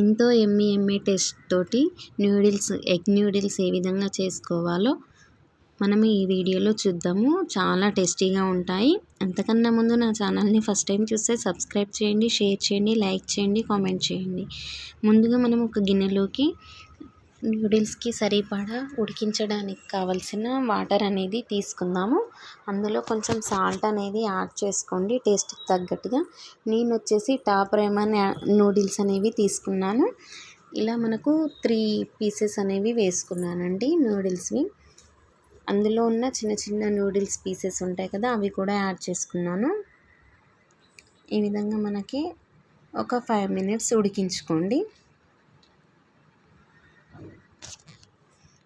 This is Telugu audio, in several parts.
ఎంతో ఎమ్మి ఎమ్మి టేస్ట్ తోటి న్యూడిల్స్ ఎగ్ న్యూడిల్స్ ఏ విధంగా చేసుకోవాలో మనం ఈ వీడియోలో చూద్దాము. చాలా టేస్టీగా ఉంటాయి. అంతకన్నా ముందు నా ఛానల్ని ఫస్ట్ టైం చూస్తే సబ్స్క్రైబ్ చేయండి షేర్ చేయండి లైక్ చేయండి కామెంట్ చేయండి. ముందుగా మనం ఒక గిన్నెలోకి నూడిల్స్కి సరిపడా ఉడికించడానికి కావలసిన వాటర్ అనేది తీసుకుందాము. అందులో కొంచెం సాల్ట్ అనేది యాడ్ చేసుకోండి టేస్ట్కి తగ్గట్టుగా. నేను వచ్చేసి టాప్ రేమన్ నూడిల్స్ అనేవి తీసుకున్నాను. ఇలా మనకు త్రీ పీసెస్ అనేవి వేసుకున్నానండి నూడిల్స్వి. అందులో ఉన్న చిన్న చిన్న నూడిల్స్ పీసెస్ ఉంటాయి కదా అవి కూడా యాడ్ చేసుకున్నాను. ఈ విధంగా మనకి ఒక ఫైవ్ మినిట్స్ ఉడికించుకోండి.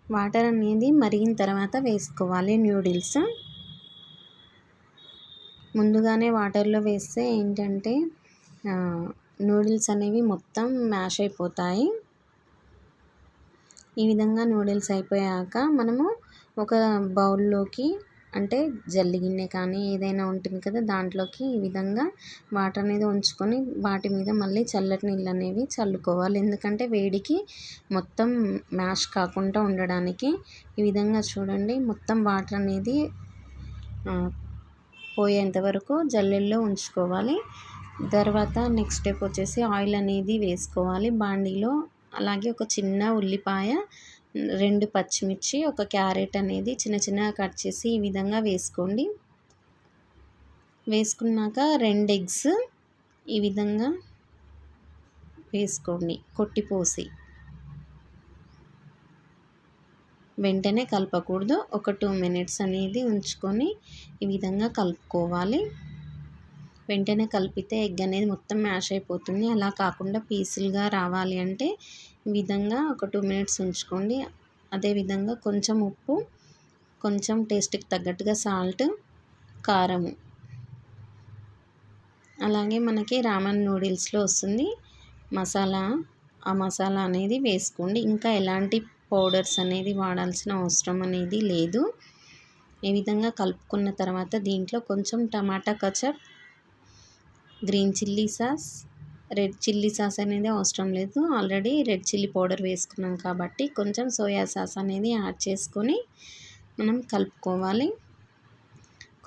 వాటర్ అనేది మరిగిన తర్వాత వేసుకోవాలి న్యూడిల్స్. ముందుగానే వాటర్లో వేస్తే ఏంటంటే నూడిల్స్ అనేవి మొత్తం మ్యాష్ అయిపోతాయి. ఈ విధంగా నూడిల్స్ అయిపోయాక మనము ఒక బౌల్లోకి అంటే జల్లి గిన్నె కానీ ఏదైనా ఉంటుంది కదా దాంట్లోకి ఈ విధంగా వాటర్ అనేది ఉంచుకొని వాటి మీద మళ్ళీ చల్లటి నీళ్ళు అనేవి చల్లుకోవాలి. ఎందుకంటే వేడికి మొత్తం మ్యాష్ కాకుండా ఉండడానికి ఈ విధంగా చూడండి మొత్తం వాటర్ అనేది పోయేంత వరకు జల్లెల్లో ఉంచుకోవాలి. తర్వాత నెక్స్ట్ స్టెప్ వచ్చేసి ఆయిల్ అనేది వేసుకోవాలి బాండీలో. అలాగే ఒక చిన్న ఉల్లిపాయ రెండు పచ్చిమిర్చి ఒక క్యారెట్ అనేది చిన్న చిన్నగా కట్ చేసి ఈ విధంగా వేసుకోండి. వేసుకున్నాక రెండు ఎగ్స్ ఈ విధంగా వేసుకోండి కొట్టిపోసి వెంటనే కలపకూడదు ఒక టూ మినిట్స్ అనేది ఉంచుకొని ఈ విధంగా కలుపుకోవాలి. వెంటనే కలిపితే ఎగ్ అనేది మొత్తం మ్యాష్ అయిపోతుంది. అలా కాకుండా పీసులుగా రావాలి అంటే విధంగా ఒక టూ మినిట్స్ ఉంచుకోండి. అదేవిధంగా కొంచెం ఉప్పు కొంచెం టేస్ట్కి తగ్గట్టుగా సాల్ట్ కారము. అలాగే మనకి రామన్ నూడిల్స్లో వస్తుంది. మసాలా ఆ మసాలా అనేది వేసుకోండి. ఇంకా ఎలాంటి పౌడర్స్ అనేది వాడాల్సిన అవసరం అనేది లేదు. ఈ విధంగా కలుపుకున్న తర్వాత దీంట్లో కొంచెం tomato ketchup green chilli sauce red chilli sauce అనేది అవసరం లేదు. ఆల్రెడీ రెడ్ చిల్లీ పౌడర్ వేసుకున్నాం కాబట్టి కొంచెం సోయా సాస్ అనేది యాడ్ చేసుకొని మనం కలుపుకోవాలి.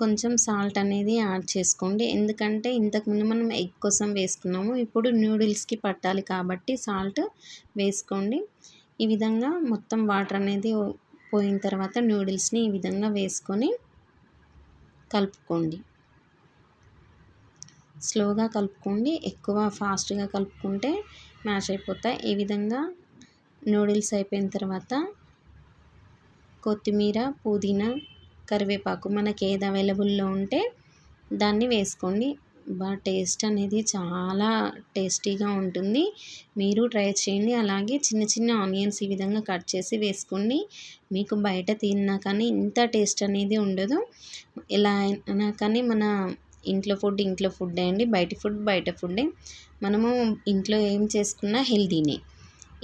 కొంచెం సాల్ట్ అనేది యాడ్ చేసుకోండి. ఎందుకంటే ఇంతకుముందు మనం ఎగ్ కోసం వేసుకున్నాము. ఇప్పుడు నూడిల్స్కి పట్టాలి కాబట్టి సాల్ట్ వేసుకోండి. ఈ విధంగా మొత్తం వాటర్ అనేది పోయిన తర్వాత నూడిల్స్ని ఈ విధంగా వేసుకొని కలుపుకోండి. స్లోగా కలుపుకోండి. ఎక్కువ ఫాస్ట్గా కలుపుకుంటే మ్యాష్ అయిపోతాయి ఈ విధంగా నూడిల్స్ అయిపోయిన తర్వాత కొత్తిమీర పుదీనా కరివేపాకు మనకి ఏది అవైలబుల్లో ఉంటే దాన్ని వేసుకోండి. బా టేస్ట్ అనేది చాలా టేస్టీగా ఉంటుంది. మీరు ట్రై చేయండి. అలాగే చిన్న చిన్న ఆనియన్స్ ఈ విధంగా కట్ చేసి వేసుకోండి. మీకు బయట తిన్నా కానీ ఇంత టేస్ట్ అనేది ఉండదు. ఎలా అయినా కానీ మన ఇంట్లో ఫుడ్ ఇంట్లో ఫుడ్ అండి. బయట ఫుడ్ బయట ఫుడ్డే మనము ఇంట్లో ఏం చేసుకున్నా హెల్తీనే.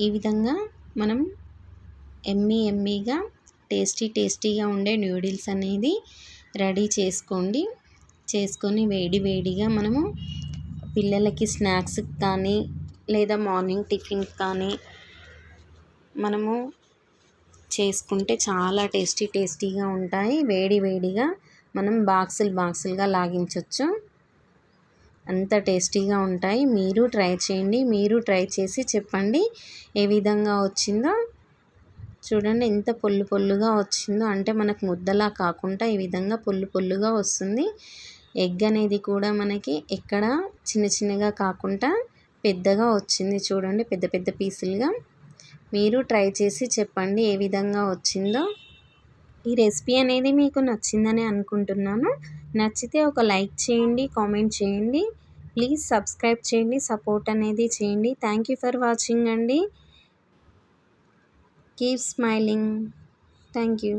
ఈ విధంగా మనం ఎమ్మీ ఎమ్మీగా టేస్టీ టేస్టీగా ఉండే నూడిల్స్ అనేది రెడీ చేసుకోండి. చేసుకొని వేడి వేడిగా మనము పిల్లలకి స్నాక్స్కి కానీ లేదా మార్నింగ్ టిఫిన్ కానీ మనము చేసుకుంటే చాలా టేస్టీ టేస్టీగా ఉంటాయి. వేడి వేడిగా మనం బాక్సులు బాక్సులుగా లాగించవచ్చు అంత టేస్టీగా ఉంటాయి. మీరు ట్రై చేయండి. మీరు ట్రై చేసి చెప్పండి ఏ విధంగా వచ్చిందో. చూడండి ఎంత పొల్లు పొల్లుగా వచ్చిందో. అంటే మనకు ముద్దలా కాకుండా ఈ విధంగా పొల్లు పొల్లుగా వస్తుంది. ఎగ్ అనేది కూడా మనకి ఎక్కడ చిన్న చిన్నగా కాకుండా పెద్దగా వచ్చింది చూడండి పెద్ద పెద్ద పీసులుగా. మీరు ట్రై చేసి చెప్పండి ఏ విధంగా వచ్చిందో. ఈ రెసిపీ అనేది మీకు నచ్చిందని అనుకుంటున్నాను. నచ్చితే ఒక లైక్ చేయండి కామెంట్ చేయండి. ప్లీజ్ సబ్స్క్రైబ్ చేయండి సపోర్ట్ అనేది చేయండి. థ్యాంక్ యూ ఫర్ వాచింగ్ అండి. Keep smiling. Thank you.